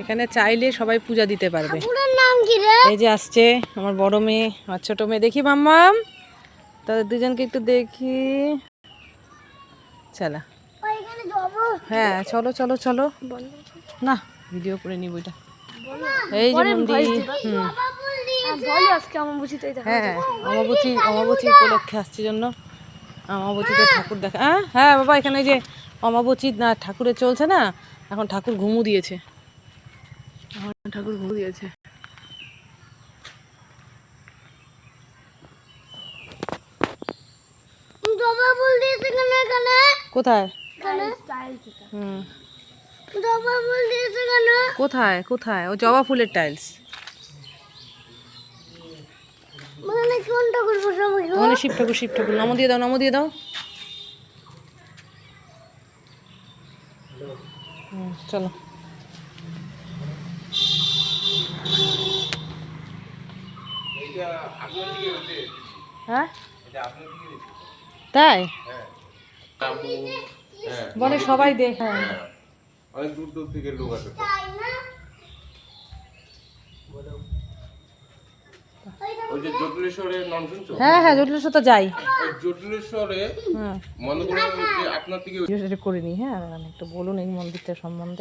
এখানে চাইলে সবাই পূজা দিতে পারবে। ঠাকুরের নাম কি রে? এই যে আসছে আমার বড় মেয়ে আমার ছোট মেয়ে। দেখি মাম্মাম। তাদের দুজনকে একটু দেখি। চলা। হ্যাঁ চলো চলো চলো। না ভিডিও করে নিব এটা। এই যে মন্দির। আমার বুঝিতে হ্যাঁ অমাবতী অমাবতী উপলক্ষে আসছে জন্য অমাবতীতে ঠাকুর দেখা হ্যাঁ হ্যাঁ বাবা এখানে যে অমাবতী না ঠাকুরে চলছে না এখন ঠাকুর ঘুমু দিয়েছে। ঠাকুর ঘুমু দিয়েছে। জবা ফুল দিয়েছে কেন এখানে? কোথায়? এখানে। হুম। জবা ফুল দিয়েছে কেন? কোথায়? কোথায়? ও জবা ফুলের টাইলস। মানে ঠাকুর বসাবো শিব ঠাকুর শিব ঠাকুর। নম দিয়ে দাও নম দিয়ে দাও। হুম, চলো। হ্যাঁ? তাই? বলে সবাই দেখ। হ্যাঁ। অনেক দূর দূর থেকে লোক আসে ওই যে জটিলেশ্বরের নাম শুনছো হ্যাঁ হ্যাঁ জটিলেশ্বর তো যাই। জটিলেশ্বরে হ্যাঁ। মনে যে আপনার থেকে করে নিই হ্যাঁ একটু বলুন এই মন্দিরটা সম্বন্ধে।